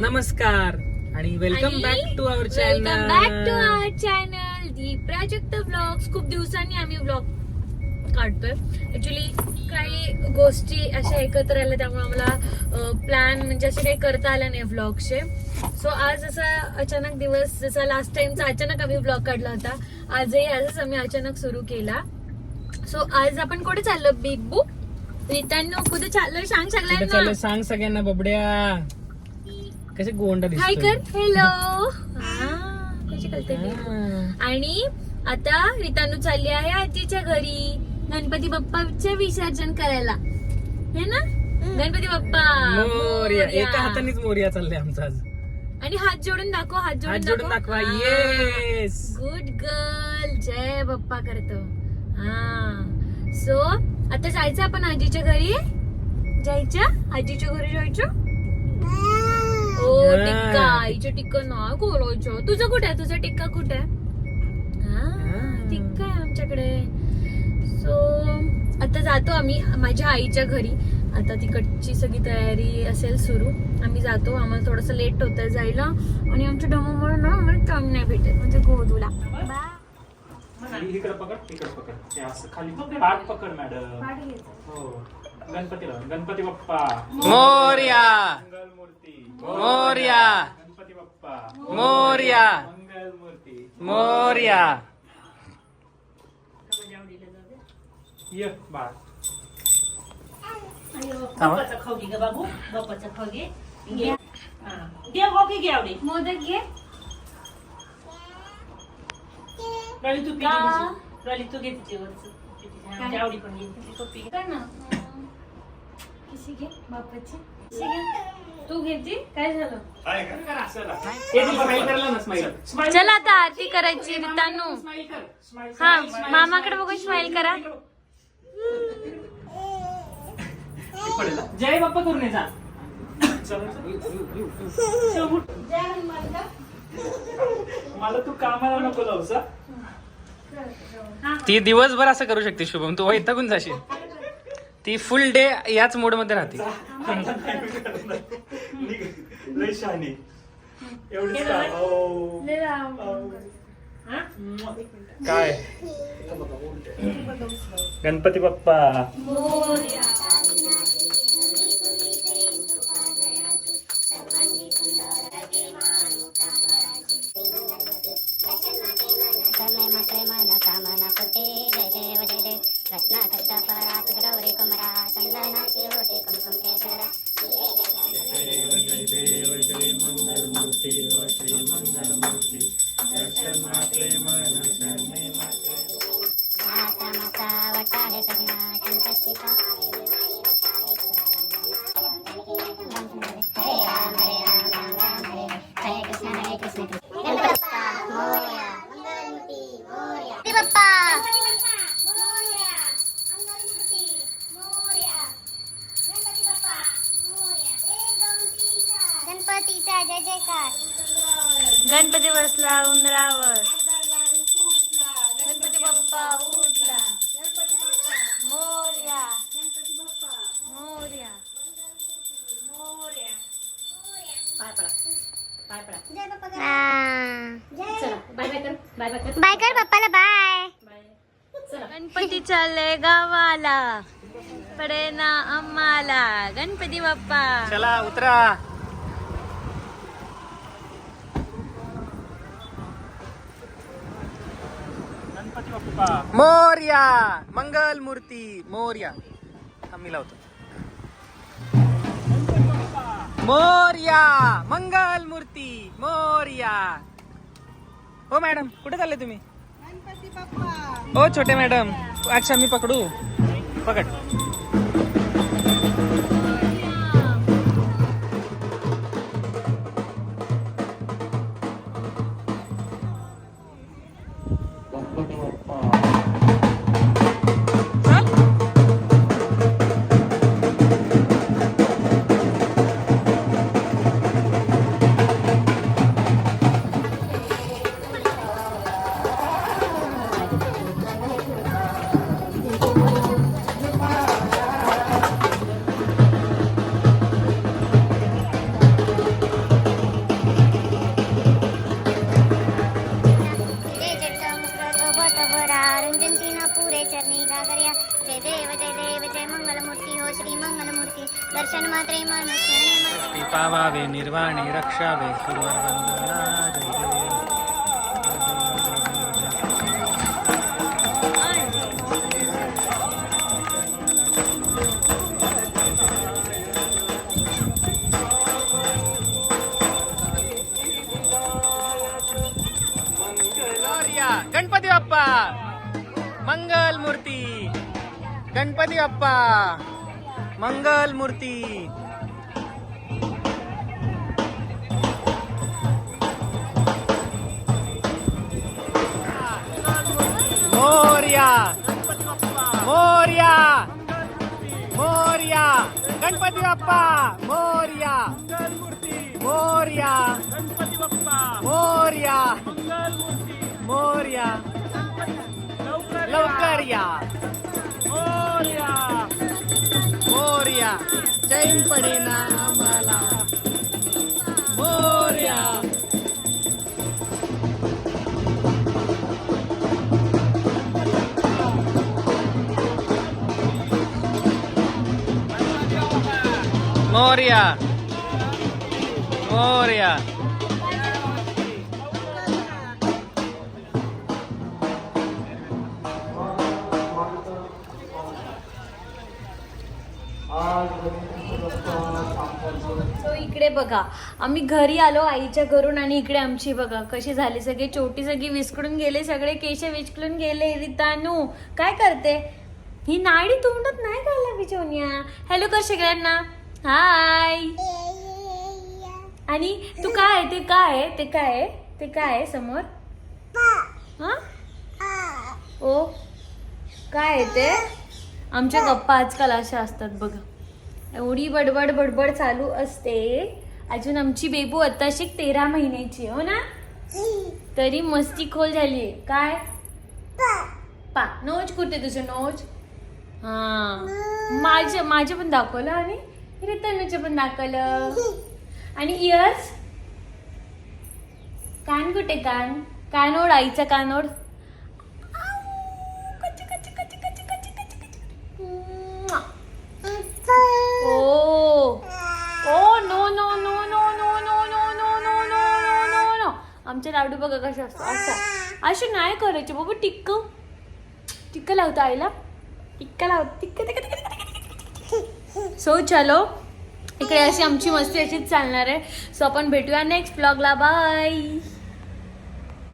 नमस्कार आणि welcome back to our welcome back to channel our channel the Prajakta blogs खूप दिवसांनी आम्ही ब्लॉग काढतोय. ऍक्च्युली काही गोष्टी अशा एकत्र आल्या त्यामुळे आम्हाला प्लॅन म्हणजे असे काही करता आल्या नाही व्लॉगचे सो आज असा अचानक दिवस जसा लास्ट टाइमचा अचानक आम्ही ब्लॉग काढला होता आजही आजच आम्ही अचानक सुरू केला. सो आज आपण कुठे चाललो? बिब्बू रिटांनो कुठे चाललोय? सांग सगळ्यांना. चाललं सांग सगळ्यांना बबड्या. कसे गोंडा हाय कर हॅलो कशी कळते मी? हा. आणि आता रितानू चालली आहे आजीच्या घरी. गणपती बाप्पाचे विसर्जन करायला. हे ना? गणपती बाप्पा. मोरया. एका हातानेच मोरिया चाललंय आमचा आज. आणि हात जोडून दाखव हात हात जोडून जोडून दाखवा. येस गुड गर्ल जय बाप्पा करतो. हा. सो आता जायचं आपण आजीच्या घरी? जायचं? आजीच्या घरी जायचं. टिक्का आईच्या टिक्का नाही बोलायचं तुझं कुठे आहे? तुझा टिक्का कुठे आहे? हा, हा. टिक्का आहे आमच्याकडे. सो आता जातो आम्ही माझ्या आईच्या घरी. आता तिकडची सगळी तयारी असेल सुरू. आम्ही जातो. आम्हाला थोडस लेट होत जायला. आणि आमच्या डमोमुळे ना आम्हाला टाइम नाही भेटत. म्हणजे गोदूला इकडे पकड इकडे पकड. ते असं खाली पाठ पकड मॅडम हो. गणपती बाप्पा. मोर्या. मंगल मूर्ती मोर्या. मंगल मूर्ती मोर्या ये बाळ ग बाबू बाप्पाचा खाऊ घे घे हा. घे आवडे मोदक घे. रळी तू? पिठी रळी तू घे तिच्यावरच आवडी पण घे. ना कशी घे? बापाची. कशी घे? तू घेते काय झालं? स्माईल करायला ना स्माईल चला आता आरती करायची रितानू हा मामाकडे बघून स्माइल करा. जय बाप्पा करून ये जा. मला तू कामाला नको लावूस हा? ती दिवसभर असं करू शकते शुभम. तू वैतागून जाशील. ती फुल डे याच मोडमध्ये राहते. लय? काय? गणपती बाप्पा. गणपती बसला उंदरावर. गणपती बाप्पा उठला. मोर्या. मोर्या. पाय पडा. पाय पडा. चला बाय बाय कर. बाय बाय कर. बाय कर पप्पाला बाय. गणपती चालले गावाला. पडे ना आम्हाला. गणपती बाप्पा. चला उतरा. मोर्या मंगल मूर्ती मोर्या आम्ही लावतो. मोर्या मंगल मूर्ती मोर्या. हो मॅडम कुठे चालले तुम्ही? हो छोटे मॅडम. अच्छा मी पकडू. पकड. दर्शन मात्रे मन शरणे मन पावावे निर्वाणे रक्षावे सुवर्वंदना गणपती बाप्पा! मंगल मूर्ती! गणपती बाप्पा! मंगल मूर्ती. मोर्या. मोर्या. मोर्या. गणपती बाप्पा. मोर्या. मोर्या. मोर्या. मोर्या. लवकर या. मोर्या. मोर्या चैन पडेना आम्हाला. मोर्या. मोर्या. मोर्या. बघा आम्ही घरी आलो आईच्या घरून आणि इकडे आमची बघा कशी झाली सगळी चोटी सगळी विस्कडून गेले सगळे केश विस्कडून गेले रितानू काय करते? ही नाडी तोंडात नाही घालला बिचोनिया? हॅलो कर सगळ्यांना हाय आणि तू काय आहे? ते काय आहे? ते काय आहे? ते काय आहे समोर? हा? ओ काय आहे ते? आमच्या गप्पा आजकाल अशा असतात बघा. एवढी बडबड बडबड चालू असते. अजून आमची बेबू आताशी तेरा महिन्याची हो ना? तरी मस्ती खोल झाली काय? पा. नोज कुठे तुझं नोज? हा. माझं माझं पण दाखवलं आणि रितनूचं पण दाखवलं. आणि इयर्स? कान कुठे कान? कानोड आईचा कानोड. ओ ओ no no no no no no no no no no no no no आमचे लाडू बघा कसे असतो असा असे नाही करायचे बाबा टिक्क टिक्क लावतो आईला टिक्क लाव टिक्क टिक्क सो चलो इकडे अशी आमची मस्ती अशीच चालणार आहे सो आपण भेटूया नेक्स्ट ब्लॉगला बाय